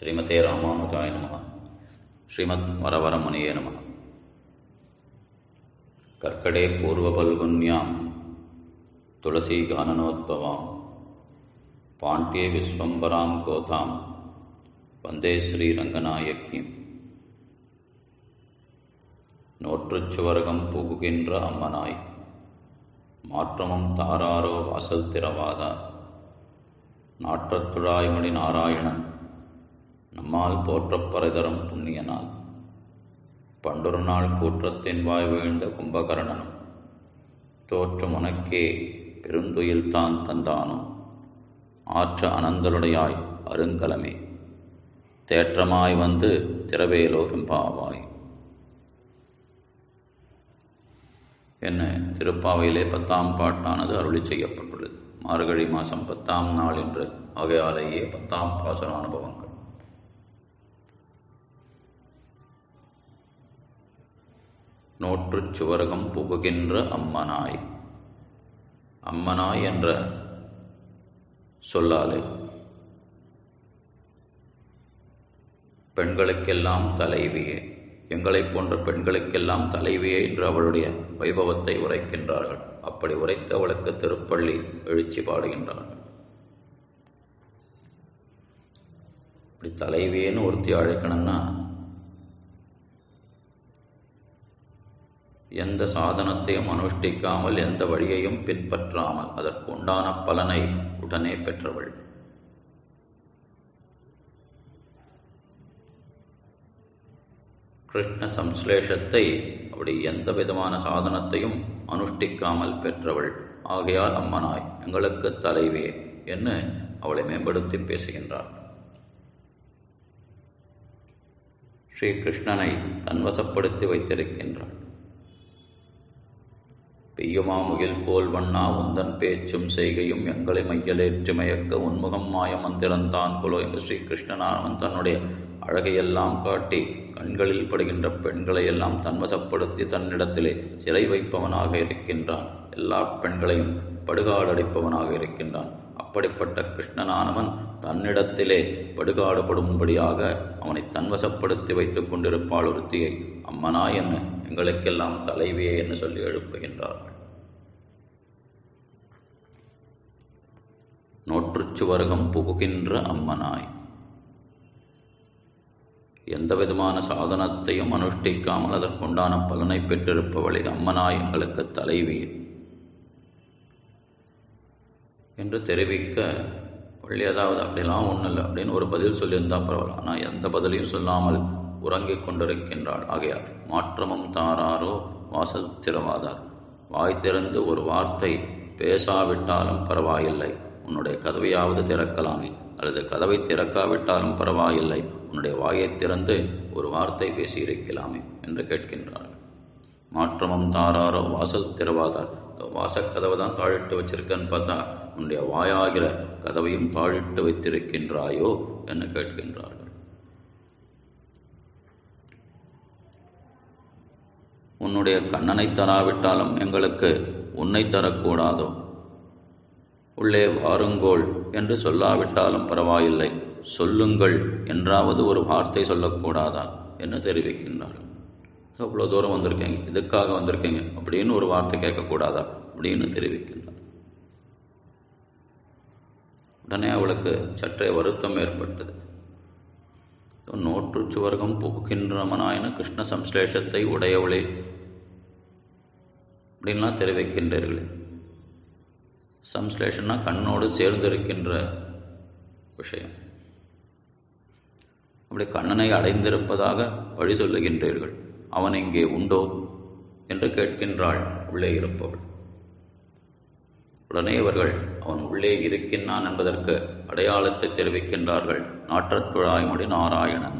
ஸ்ரீமதே ராமானுஜாய நம. ஸ்ரீமத் வரவரமுனியே நம. கர்க்கடே பூர்வபல்குன்யாம் துளசி கானனோத்பவாம் பாண்டிய விஸ்வம்பராம் கோதாம் வந்தே ஸ்ரீரங்கநாயகீம். நோற்றுச்சுவர்கம் புகுகின்ற அம்மனாய் மாற்றமும் தாராரோ வாசல் திறவாதா நாற்றத்துழாய்மொழி நாராயணன் நம்மால் போற்றப் புண்ணிய புண்ணியனால். பண்டொரு நாள் கூற்றத்தின் வாய் வீழ்ந்த கும்பகரணனும் தோற்றம் உனக்கே பெருந்துயில் தான் தந்தானோ ஆற்ற அனந்தருடையாய் அருங்கலமே. தேற்றமாய் வந்து திரவேலோ எம்பாவாய் என்ன திருப்பாவையிலே பத்தாம் பாட்டானது அருளி செய்யப்பட்டுள்ளது. மார்கழி மாதம் பத்தாம் நாள் என்று ஆகையாலேயே பத்தாம் பாசன அனுபவங்கள். நோற்றுச் சுவரகம் புகுகின்ற அம்மனாய். அம்மனாய் என்ற சொல்லாலே பெண்களுக்கெல்லாம் தலைவியே. எங்களைப் போன்ற பெண்களுக்கெல்லாம் தலைவியே என்று அவளுடைய வைபவத்தை உரைக்கின்றார்கள். அப்படி உரைத்து அவளுக்கு திருப்பள்ளி எழுச்சி பாடுகின்றார்கள். இப்படி தலைவியேன்னு ஒருத்தி அழைக்கணும்னா எந்த சாதனத்தையும் அனுஷ்டிக்காமல் எந்த வழியையும் பின்பற்றாமல் அதற்கு உண்டான பலனை உடனே பெற்றவள். கிருஷ்ண சம்ஸ்லேஷத்தை அப்படி எந்த விதமான சாதனத்தையும் அனுஷ்டிக்காமல் பெற்றவள். ஆகையால் அம்மனாய் எங்களுக்கு தலைவே என்று அவளை மேம்படுத்தி பேசுகின்றார் ஸ்ரீ கிருஷ்ணனை தன்வசப்படுத்தி வைத்திருக்கின்றாள். பெய்யுமாமுகில் போல் வண்ணா உந்தன் பேச்சும் செய்கையும் எங்களை மையலேற்றி மயக்க உன்முகம் மாய மந்திரந்தான் குலோ என்று ஸ்ரீ கிருஷ்ணனானவன் தன்னுடைய அழகையெல்லாம் காட்டி கண்களில் படுகின்ற பெண்களை எல்லாம் தன்வசப்படுத்தி தன்னிடத்திலே சிறை வைப்பவனாக இருக்கின்றான். எல்லா பெண்களையும் படுகாடடிப்பவனாக இருக்கின்றான். அப்படிப்பட்ட கிருஷ்ணனானவன் தன்னிடத்திலே படுகாடுபடும்படியாக அவனை தன்வசப்படுத்தி வைத்துக் கொண்டிருப்பாள் ஒருத்தியை. அம்மனா என்ன? எங்களுக்கெல்லாம் தலைவியே என்று சொல்லி எழுப்புகின்றார்கள் நோற்றுச்சுவர்கம் புகுகின்ற அம்மனாய். எந்த விதமான சாதனத்தையும் அனுஷ்டிக்காமல் அதற்குண்டான பலனை பெற்றிருப்பவளை அம்மனாய் எங்களுக்கு தலைவி. என்று தெரிவிக்க வள்ளி அதாவது அப்படிலாம் ஒன்றும் இல்லை அப்படின்னு ஒரு பதில் சொல்லியிருந்தா பரவாயில்ல. ஆனால் எந்த பதிலையும் சொல்லாமல் உறங்கிக் கொண்டிருக்கின்றாள். ஆகையார் மாற்றமும் தாராரோ வாசல் திறவாதார் வாய் திறந்து ஒரு வார்த்தை பேசாவிட்டாலும் பரவாயில்லை. உன்னுடைய கதவையாவது திறக்கலாமே. அல்லது கதவை திறக்காவிட்டாலும் பரவாயில்லை. உன்னுடைய வாயை திறந்து ஒரு வார்த்தை பேசியிருக்கலாமே என்று கேட்கின்றார் மாற்றமும் தாராரோ வாசல் திறவாதார் வாசக்கதவை தான் தாழிட்டு வச்சிருக்கன்னு பார்த்தா உன்னுடைய வாயாகிற கதவையும் தாழிட்டு வைத்திருக்கின்றாயோ என்று கேட்கின்றார்கள். உன்னுடைய கண்ணனை தராவிட்டாலும் எங்களுக்கு உன்னை தரக்கூடாதோ? உள்ளே வாருங்கோள் என்று சொல்லாவிட்டாலும் பரவாயில்லை. சொல்லுங்கள் என்றாவது ஒரு வார்த்தை சொல்லக்கூடாதா என்று தெரிவிக்கின்றார்கள். அவ்வளோ தூரம் வந்திருக்கீங்க? இதுக்காக வந்திருக்கீங்க? அப்படின்னு ஒரு வார்த்தை கேட்கக்கூடாதா அப்படின்னு தெரிவிக்கின்றார். உடனே அவளுக்கு சற்றே வருத்தம் ஏற்பட்டது. நோற்று சுவர்க்கம் புகுகின்றமனாயின கிருஷ்ண சம்ஸ்லேஷத்தை உடையவளே. அப்படின்லாம் தெரிவிக்கின்றீர்களே. சம்ஸ்லேஷன்னா கண்ணோடு சேர்ந்திருக்கின்ற விஷயம். அப்படி கண்ணனை அடைந்திருப்பதாக வழி சொல்லுகின்றீர்கள். அவன் இங்கே உண்டோ என்று கேட்கின்றாள் உள்ளே இருப்பவள். உடனே இவர்கள் அவன் உள்ளே இருக்கின்றான் என்பதற்கு அடையாளத்தை தெரிவிக்கின்றார்கள். நாற்றத்துழாய்மொழி நாராயணன்.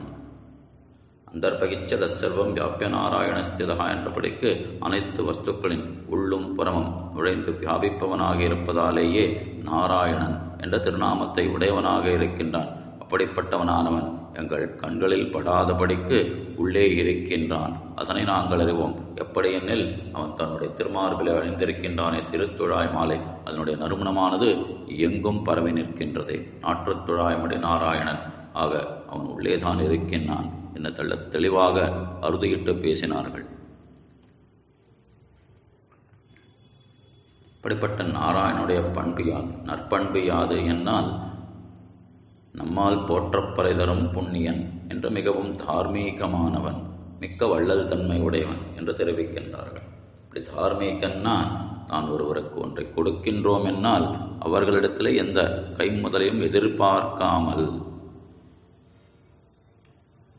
அந்தர்பகிச்ச தற்செல்வம் வியாபிய நாராயண ஸ்திதகா என்றபடிக்கு அனைத்து வஸ்துக்களின் உள்ளும் புறமும் நுழைந்து வியாபிப்பவனாக இருப்பதாலேயே நாராயணன் என்ற திருநாமத்தை உடையவனாக இருக்கின்றான். அப்படிப்பட்டவனானவன் எங்கள் கண்களில் படாதபடிக்கு உள்ளே இருக்கின்றான். அதனை நாங்கள் அறிவோம். எப்படியெனில் அவன் தன்னுடைய திருமார்பில் அணிந்திருக்கின்றானே திருத்துழாய் மாலை. அதனுடைய நறுமணமானது எங்கும் பரவி நிற்கின்றது. நாற்றுத்துழாய்மடி நாராயணன். ஆக அவன் உள்ளேதான் இருக்கின்றான் என்ன தள்ள தெளிவாக அறுதியிட்டு பேசினார்கள். அப்படிப்பட்ட நாராயணுடைய பண்பு யாது? நற்பண்பு யாது? என்னால் நம்மால் போற்றப்பறை தரும் புண்ணியன் என்று மிகவும் தார்மீகமானவன் மிக்க வள்ளல் தன்மை உடையவன் என்று தெரிவிக்கின்றார்கள். இப்படி தார்மீகன்னா தான் ஒருவருக்கு ஒன்றை கொடுக்கின்றோம் என்னால் அவர்களிடத்தில் எந்த கைமுதலையும் எதிர்பார்க்காமல்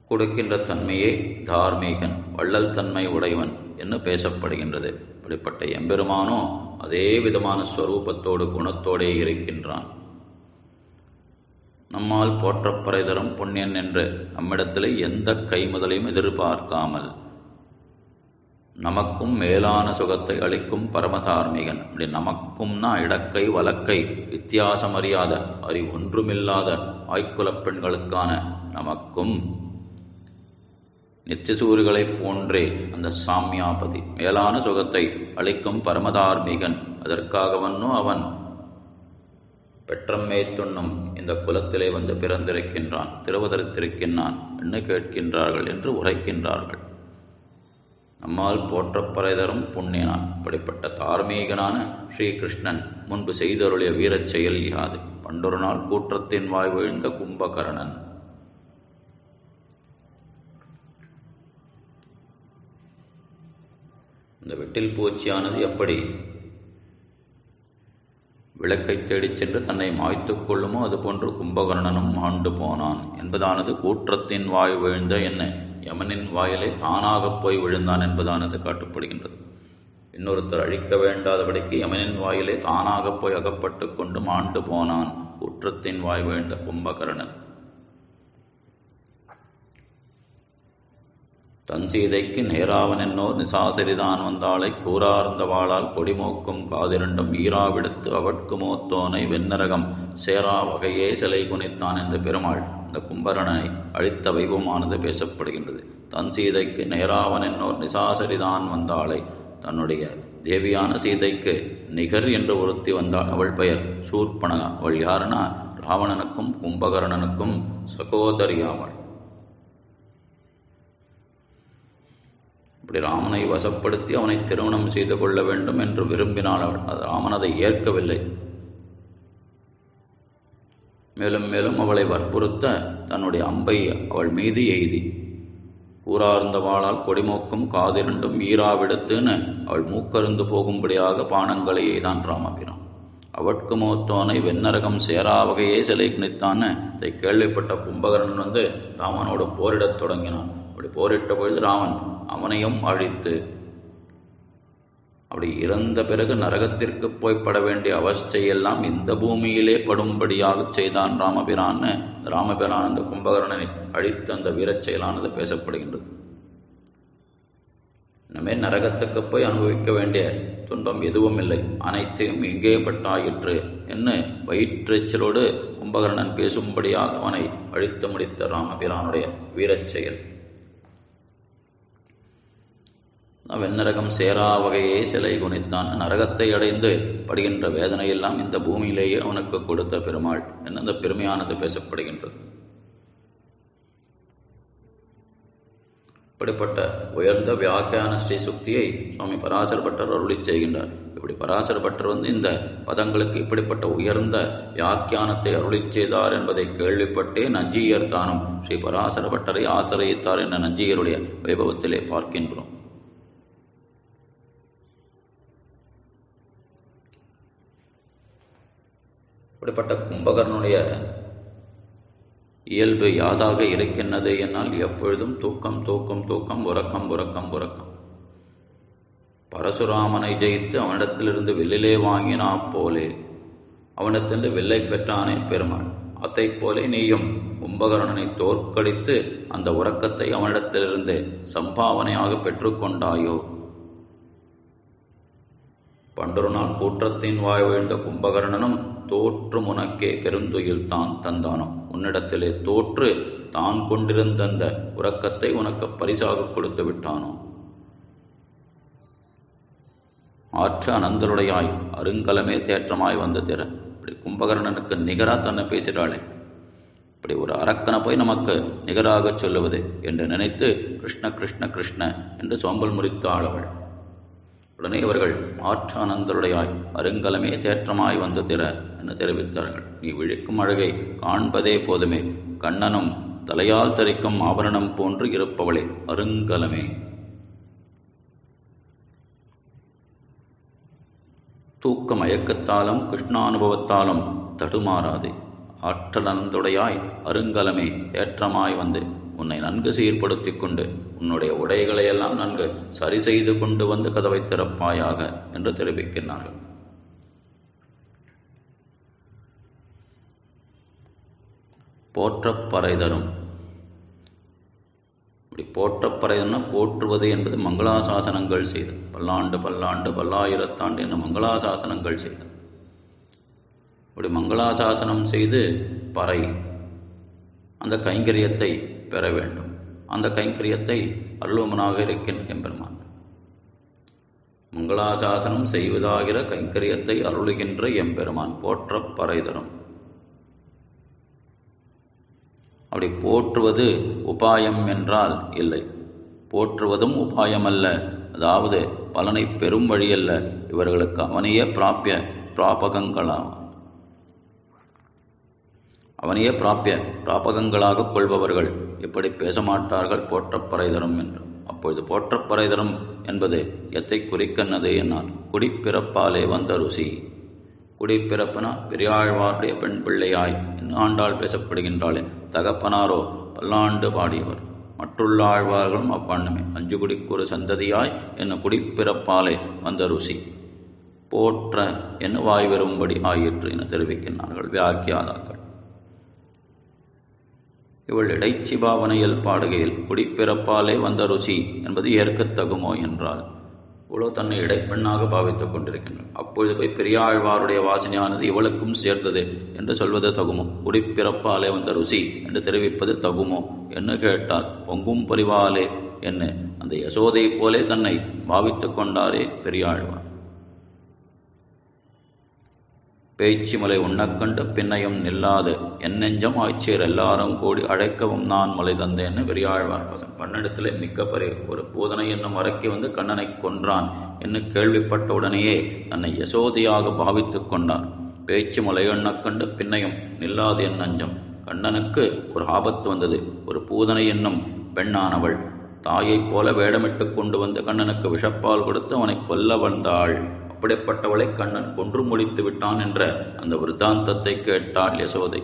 கொடுக்கின்ற தன்மையே தார்மீகன் வள்ளல் தன்மை உடையவன் என்று பேசப்படுகின்றது. இப்படிப்பட்ட எம்பெருமானோ அதே விதமான ஸ்வரூபத்தோடு குணத்தோடே இருக்கின்றான். நம்மால் போற்றப்பறை தரும் புண்ணியன் என்று நம்மிடத்தில் எந்த கைமுதலையும் எதிர்பார்க்காமல் நமக்கும் மேலான சுகத்தை அளிக்கும் பரமதார்மிகன். அப்படி நமக்கும்னா இடக்கை வலக்கை வித்தியாசம் அறியாத அறி ஒன்றுமில்லாத ஆய்க்குலப் பெண்களுக்கான நமக்கும் நித்தியசூரிகளைப் போன்றே அந்த சாமியாபதி மேலான சுகத்தை அளிக்கும் பரமதார்மிகன். அதற்காகவன்னோ அவன் பெற்றம்மே துண்ணும் இந்த குலத்திலே வந்து பிறந்திருக்கின்றான் திருவதரித்திருக்கின்றான் என்ன கேட்கின்றார்கள் என்று உரைக்கின்றார்கள். நம்மால் போற்றப்பறைதரும் புண்ணியனான். இப்படிப்பட்ட தார்மீகனான ஸ்ரீகிருஷ்ணன் முன்பு செய்தருளிய வீரச் செயல் யாது. பண்டொரு நாள் கூற்றத்தின் வாய் விழுந்த கும்பகரணன். இந்த வெட்டில் பூச்சியானது எப்படி? விளக்கை தேடிச் சென்று தன்னை மாய்த்துக் கொள்ளுமோ? அதுபோன்று கும்பகர்ணனும் மாண்டு போனான். என்பதானது கூற்றத்தின் வாய் விழுந்த என்ன? யமனின் வாயிலே தானாகப் போய் விழுந்தான் என்பதானது காட்டப்படுகின்றது. இன்னொருத்தர் அழிக்க வேண்டாதபடிக்கு யமனின் வாயிலே தானாகப் போய் அகப்பட்டு கொண்டு மாண்டு போனான். கூற்றத்தின் வாய் விழுந்த கும்பகர்ணன். தன் சீதைக்கு நேராவன் என்னோர் நிசாசரிதான் வந்தாளை கூறார்ந்த வாளால் கொடிமோக்கும் காதிரண்டும் ஈராவிடுத்து அவட்குமோத்தோனை வெண்ணரகம் சேரா வகையே சிலை குனித்தான் என்ற பெருமாள். இந்த கும்பரணனை அழித்த வைபவமானது பேசப்படுகின்றது. தன் சீதைக்கு நேராவன் என்னோர் நிசாசரிதான் வந்தாளை. தன்னுடைய தேவியான சீதைக்கு நிகர் என்று ஒருத்தி வந்தாள். அவள் பெயர் சூர்பனகா அவள் யாருன்னா? ராவணனுக்கும் கும்பகர்ணனுக்கும் சகோதரியாவாள். இப்படி ராமனை வசப்படுத்தி அவனை திருமணம் செய்து கொள்ள வேண்டும் என்று விரும்பினாள் அவள் அது ராமன் அதை ஏற்கவில்லை. மேலும் மேலும் அவளை வற்புறுத்த தன்னுடைய அம்பை அவள் மீது எய்தி கூறார்ந்த வாளால் கொடிமோக்கும் காதிரண்டும் ஈராவிடத்துன்னு அவள் மூக்கருந்து போகும்படியாக பானங்களை எய்தான் ராமபிரான். அவட்கு மோத்தோனை வெண்ணரகம் சேரா வகையே சிலை குனித்தான்னு இதை கேள்விப்பட்ட கும்பகரன் வந்து ராமனோடு போரிடத் தொடங்கினான். அப்படி போரிட்ட பொழுது ராமன் அவனையும் அழித்து. அப்படி இறந்த பிறகு நரகத்திற்கு போய் பட வேண்டிய அவஸ்தையெல்லாம் இந்த பூமியிலே படும்படியாக செய்தான் ராமபிரான்னு ராமபிரான் அந்த கும்பகர்ணனை அழித்து அந்த வீரச் செயலானது பேசப்படுகின்றது. இனிமே நரகத்துக்கு போய் அனுபவிக்க வேண்டிய துன்பம் எதுவும் இல்லை. அனைத்தையும் இங்கே பட்டாயிற்று என்ன வயிற்றெச்சலோடு கும்பகர்ணன் பேசும்படியாக அவனை அழித்து முடித்த ராமபிரானுடைய வீரச் செயல். வெண்ணரகம் சேரா வகையே சிலை குனித்தான். நரகத்தை அடைந்து படுகின்ற வேதனையெல்லாம் இந்த பூமியிலேயே அவனுக்கு கொடுத்த பெருமாள் என்ன இந்த பெருமையானது பேசப்படுகின்றது. இப்படிப்பட்ட உயர்ந்த வியாக்கியான ஸ்ரீ சுக்தியை சுவாமி பராசர பட்டர் அருளி செய்கின்றார். இப்படி பராசர பட்டர் வந்து இந்த பதங்களுக்கு இப்படிப்பட்ட உயர்ந்த வியாக்கியானத்தை அருளி செய்தார் என்பதை கேள்விப்பட்டே நஞ்சியர் தானும் ஸ்ரீ பராசர பட்டரை ஆசிரியத்தார் என்ற நஞ்சியருடைய வைபவத்திலே பார்க்கின்றோம். அப்படிப்பட்ட கும்பகர்ணனுடைய இயல்பு யாதாக இருக்கின்றது என்னால் எப்பொழுதும் தூக்கம் தூக்கம் தூக்கம் உறக்கம் உறக்கம் உறக்கம். பரசுராமனை ஜெயித்து அவனிடத்திலிருந்து வில்லிலே வாங்கினா போலே அவனிடத்திலிருந்து வில்லை பெற்றானே பெருமாள். அத்தைப் போலே நீயும் கும்பகர்ணனை தோற்கடித்து அந்த உறக்கத்தை அவனிடத்திலிருந்து சம்பாவனையாக பெற்றுக்கொண்டாயோ பண்டொரு நாள் கூற்றத்தின் வாய் வீழ்ந்த கும்பகர்ணனும் தோற்று உனக்கே பெருந்துயில் தான் தந்தானோ? உன்னிடத்திலே தோற்று தான் கொண்டிருந்த அந்த உறக்கத்தை உனக்கு பரிசாக கொடுத்து விட்டானோ? ஆற்று அனந்தருடையாய் அருங்கலமே தேற்றமாய் வந்த திற. இப்படி கும்பகர்ணனுக்கு நிகரா தன்னை பேசுகிறாளே இப்படி ஒரு அரக்கனை போய் நமக்கு நிகராகச் சொல்லுவது என்று நினைத்து கிருஷ்ண கிருஷ்ண கிருஷ்ண என்று சோம்பல் முறித்து ஆளவள் உடனே இவர்கள் ஆற்றானந்தருடையாய் அருங்கலமே தேற்றமாய் வந்து திற என தெரிவித்தார்கள். நீ விழிக்கும் அழகை காண்பதே போதுமே. கண்ணனும் தலையால் தரிக்கும் ஆபரணம் போன்று இருப்பவளே அருங்கலமே. தூக்க மயக்கத்தாலும் கிருஷ்ணானுபவத்தாலும் தடுமாறாதே. ஆற்றலந்துடையாய் அருங்கலமே ஏற்றமாய் வந்து உன்னை நன்கு சீர்படுத்திக் கொண்டு உன்னுடைய உடைகளையெல்லாம் நன்கு சரி செய்து கொண்டு வந்து கதவை திறப்பாயாக என்று தெரிவிக்கின்றார்கள். போற்றப்பறைதரும் இப்படி போற்றப்பறைதன்னா போற்றுவது என்பது மங்களாசாசனங்கள் செய்து பல்லாண்டு பல்லாண்டு பல்லாயிரத்தாண்டு என மங்களாசாசனங்கள் செய்து. இப்படி மங்களாசாசனம் செய்து பறை அந்த கைங்கரியத்தை பெற வேண்டும். அந்த கைங்கரியத்தை அருளுமனாக இருக்கின்ற எம்பெருமான். மங்களாசாசனம் செய்வதாகிற கைங்கரியத்தை அருளுகின்ற எம்பெருமான் போற்ற பறைதரும் அப்படி போற்றுவது உபாயம் என்றால் இல்லை. போற்றுவதும் உபாயம் அல்ல அதாவது பலனை பெறும் வழியல்ல. இவர்களுக்கு அவனையே பிராப்பிய பிராபகங்களாம் அவனையே பிராப்பிய பிராபகங்களாக கொள்பவர்கள் இப்படி பேசமாட்டார்கள் போற்றப்பறைதரும் போற்றப்பறை தரும் என்று. அப்பொழுது போற்றப்பறை தரும் என்பது எத்தை குறிக்கன்னது என்னால் குடிப்பிறப்பாலே வந்த ருசி. குடிப்பிறப்பனா பெரியாழ்வாருடைய பெண் பிள்ளையாய் ஆண்டால் பேசப்படுகின்றாளே தகப்பனாரோ பல்லாண்டு பாடியவர். மற்றுள்ள ஆழ்வார்களும் அவ்வண்ணமே அஞ்சு குடிக்குறு சந்ததியாய் என்ன குடிப்பிறப்பாலே வந்த ருசி. போற்ற என்ன வாய் வரும்படி ஆயிற்று என தெரிவிக்கின்றார்கள் வியாக்கியாதாக்கள். இவள் இடைச்சி பாவனையில் பாடுகையில் குடிப்பிறப்பாலே வந்த ருசி என்பது ஏற்கத்தகுமோ என்றால் இவ்வளோ தன்னை இடைப்பெண்ணாக பாவித்துக் கொண்டிருக்கின்றாள் அப்பொழுது போய் பெரியாழ்வாருடைய வாசனையானது இவளுக்கும் சேர்ந்தது என்று சொல்வது தகுமோ? குடிப்பிறப்பாலே வந்த ருசி என்று தெரிவிப்பது தகுமோ? என்று கேட்டால் பொங்கும் பரிவாலே என்ன? அந்த யசோதை போலே தன்னை பாவித்துக் கொண்டாரே பெரியாழ்வார். பேச்சிமலை உண்ணக்கண்டு பின்னையும் நில்லாது. என் நெஞ்சம் ஆய்ச்சியர் எல்லாரும் கூடி அழைக்கவும் நான் மலை தந்தேன்னு பெரியாழ்வார் பசன் பன்னெடுத்திலே மிக்க பெரிய ஒரு பூதனை என்னும் அரக்கி வந்து கண்ணனை கொன்றான் என்று கேள்விப்பட்ட உடனேயே தன்னை யசோதியாக பாவித்துக் கொண்டார் பேச்சு மலை பின்னையும் நில்லாது என் நஞ்சம். கண்ணனுக்கு ஒரு ஆபத்து வந்தது. ஒரு பூதனை என்னும் பெண்ணானவள் தாயைப் போல வேடமிட்டு கொண்டு வந்து கண்ணனுக்கு விஷப்பால் கொடுத்து அவனை கொல்ல வந்தாள். அப்படிப்பட்டவளை கண்ணன் கொன்று முடித்து விட்டான் என்ற அந்த விருத்தாந்தத்தை கேட்டாள் யசோதை.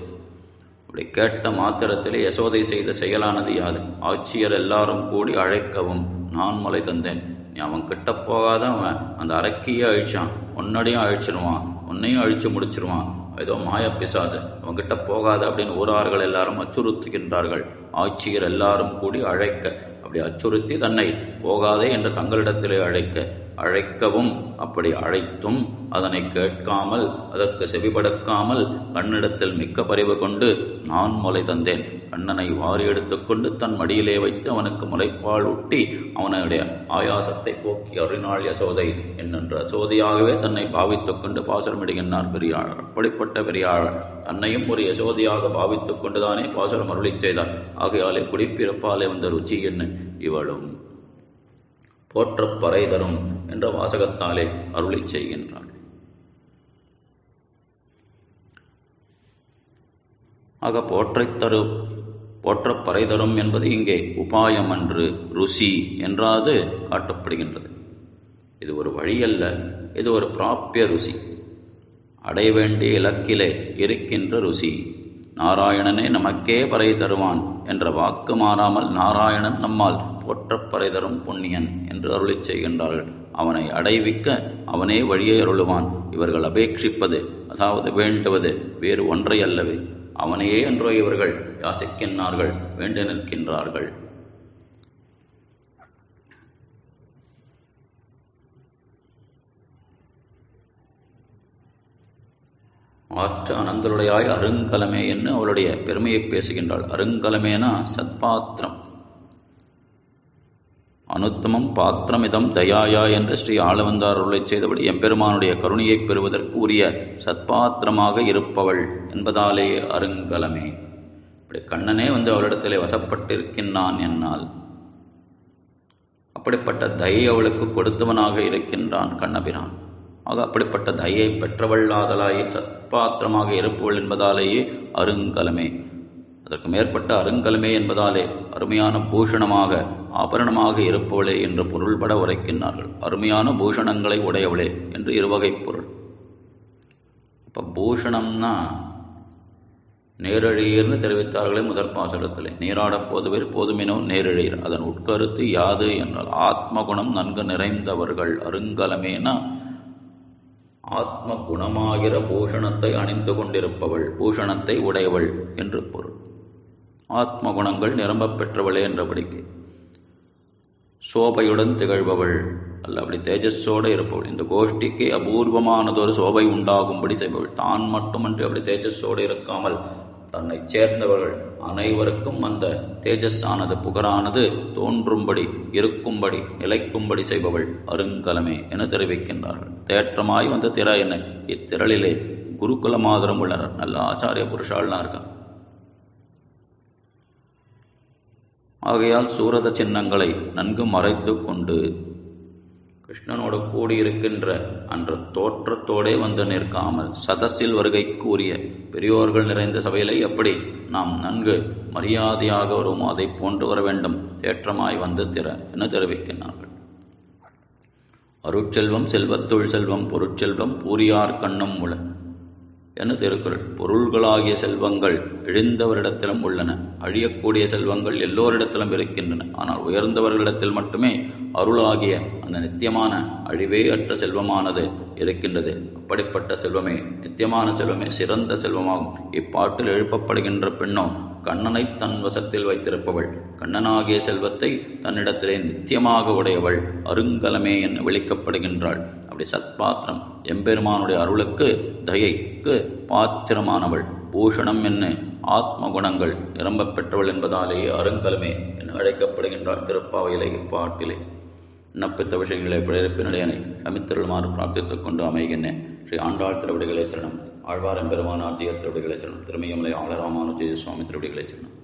அப்படி கேட்ட மாத்திரத்திலே யசோதை செய்த செயலானது யாது? ஆட்சியர் எல்லாரும் கூடி அழைக்கவும் நான் மலை தந்தேன். நீ அவன் கிட்ட போகாத அவன் அந்த அரக்கியே அழிச்சான். உன்னடையும் அழிச்சிருவான் உன்னையும் அழிச்சு முடிச்சிருவான். ஏதோ மாய பிசாசு அவன்கிட்ட போகாத அப்படின்னு ஊரார்கள் எல்லாரும் அச்சுறுத்துகின்றார்கள். ஆட்சியர் எல்லாரும் கூடி அழைக்க அப்படி அச்சுறுத்தி தன்னை போகாதே என்று தங்களிடத்திலே அழைக்க அழைக்கவும் அப்படி அழைத்தும் அதனை கேட்காமல் அதற்கு செவிபடக்காமல் கண்ணிடத்தில் மிக்க பரிவு கொண்டு நான் முலை தந்தேன். கண்ணனை வாரி எடுத்துக்கொண்டு தன் மடியிலே வைத்து அவனுக்கு முளைப்பால் ஊட்டி அவனுடைய ஆயாசத்தை போக்கி அருணாள் யசோதை. என்னென்ற யசோதையாகவே தன்னை பாவித்துக் கொண்டு பாசுரமிடுகின்றார் பெரியாளர். அப்படிப்பட்ட பெரியாளர் தன்னையும் ஒரு யசோதையாக பாவித்துக் கொண்டுதானே பாசுரம் அருளிச் செய்தார். ஆகையாலே குடிப்பிறப்பாலே வந்த ருச்சி என்ன? இவளும் போற்றப் பறை தரும் என்ற வாசகத்தாலே அருளிச் செய்கின்றாள் ஆக போற்றைத் தரும் போற்றப் பறை தரும் என்பது இங்கே உபாயம் அன்று ருசி என்றாது காட்டப்படுகின்றது. இது ஒரு வழியல்ல இது ஒரு பிராப்பிய ருசி. அடைய வேண்டிய இலக்கிலே இருக்கின்ற ருசி. நாராயணனே நமக்கே பறை தருவான் என்ற வாக்கு மாறாமல் நாராயணன் நம்மால் போற்றப் பறை தரும் புண்ணியன் என்று அருளிச் செய்கின்றார்கள். அவனை அடைவிக்க அவனே வழியை அருளுவான். இவர்கள் அபேட்சிப்பது அதாவது வேண்டுவது வேறு ஒன்றை அல்லவே அவனையே என்றோ இவர்கள் யாசிக்கின்றார்கள் வேண்டு நிற்கின்றார்கள். ஆற்ற அனந்தருடையாய் அருங்கலமே என்று அவளுடைய பெருமையை பேசுகின்றாள். அருங்கலமேனா சத்பாத்திரம். அனுத்தமம் பாத்திரமிதம் தயாயா என்று ஸ்ரீ ஆளவந்தார் அருளை செய்தபடி எம்பெருமானுடைய கருணையைப் பெறுவதற்கு உரிய சத்பாத்திரமாக இருப்பவள் என்பதாலேயே அருங்கலமே. இப்படி கண்ணனே வந்து அவளிடத்திலே வசப்பட்டிருக்கின்றான் என்னால். அப்படிப்பட்ட தயை அவளுக்கு கொடுத்தவனாக இருக்கின்றான் கண்ணபிரான். ஆக அப்படிப்பட்ட தயை பெற்றவள்ளாதலாயே சத்பாத்திரமாக இருப்பவள் என்பதாலேயே அருங்கலமே. அதற்கு மேற்பட்ட அருங்கலமே என்பதாலே அருமையான பூஷணமாக ஆபரணமாக இருப்பவளே என்று பொருள்பட உரைக்கின்றார்கள். அருமையான பூஷணங்களை உடையவளே என்று இருவகை பொருள். இப்போ பூஷணம்னா நேரழியர்னு தெரிவித்தார்களே முதற் பாசுரத்திலே. நீராடப் போதுவே போதுமினோ நேரழியர். அதன் உட்கருத்து யாது என்றால் ஆத்மகுணம் நன்கு நிறைந்தவர்கள். அருங்கலமேனா ஆத்ம குணமாகிற பூஷணத்தை அணிந்து கொண்டிருப்பவள் பூஷணத்தை உடையவள் என்று பொருள். ஆத்ம குணங்கள் நிரம்பப் பெற்றவளே என்றபடிக்கு. சோபையுடன் திகழ்பவள். அல்ல அப்படி தேஜஸோடு இருப்பவள். இந்த கோஷ்டிக்கு அபூர்வமானதொரு சோபை உண்டாகும்படி செய்பவள். தான் மட்டுமன்றி அப்படி தேஜஸோடு இருக்காமல் தன்னை சேர்ந்தவர்கள் அனைவருக்கும் அந்த தேஜஸ்ஸானது புகரானது தோன்றும்படி இருக்கும்படி நிலைக்கும்படி செய்பவள் அருங்கலமே என தெரிவிக்கின்றார்கள். தேற்றமாய் வந்த திற என்ன? இத்திரளிலே குருகுல மாதரம் உள்ளனர். நல்ல ஆச்சாரிய புருஷால்லாம் இருக்கான் ஆகையால் சூரத சின்னங்களை நன்கு மறைத்து கொண்டு கிருஷ்ணனோடு கூடியிருக்கின்ற அன்ற தோற்றத்தோடே வந்து நிற்காமல் சதஸில் வருகை கூறிய பெரியோர்கள் நிறைந்த சபையிலே எப்படி நாம் நன்கு மரியாதையாக வருமோ அதை போன்று வர வேண்டும். தேற்றமாய் வந்து திற என தெரிவிக்கின்றார்கள். அருட்செல்வம் செல்வத்துள் செல்வம் பொருட்செல்வம் பூரியார் கண்ணும் உள என திருக்குறள் பொருள்களாகிய செல்வங்கள் எழுந்தவரிடத்திலும் உள்ளன. அழியக்கூடிய செல்வங்கள் எல்லோரிடத்திலும் இருக்கின்றன. ஆனால் உயர்ந்தவர்களிடத்தில் மட்டுமே அருளாகிய அந்த நித்தியமான அழிவே அற்ற செல்வமானது இருக்கின்றது. அப்படிப்பட்ட செல்வமே நித்தியமான செல்வமே சிறந்த செல்வமாகும். இப்பாட்டில் எழுப்பப்படுகின்ற பெண்ணோ கண்ணனை தன் வசத்தில் வைத்திருப்பவள். கண்ணனாகிய செல்வத்தை தன்னிடத்திலே நித்தியமாக உடையவள் அருங்கலமே என்று விழிக்கப்படுகின்றாள் அப்படி சத்பாத்திரம் எம்பெருமானுடைய அருளுக்கு தயைக்கு பாத்திரமானவள். பூஷணம் என்ன ஆத்ம குணங்கள் நிரம்பப் பெற்றவள் என்பதாலேயே அருங்கலமே என அழைக்கப்படுகின்றார் திருப்பாவையிலே இப்பாட்டிலே. விண்ணப்பித்த விஷயங்களை பிரேரிப்பினடையனை சமித்திருமாறு பிரார்த்தித்துக் கொண்டு அமைகின்றேன். ஸ்ரீ ஆண்டாள் திருவடிகளை சரணம் ஆழ்வார் எம்பெருமானார் ஜியர் திருவடிகளை சரணம் திருமயமலை ஆளராமானுஜி சுவாமி திருவடிகளை சரணம்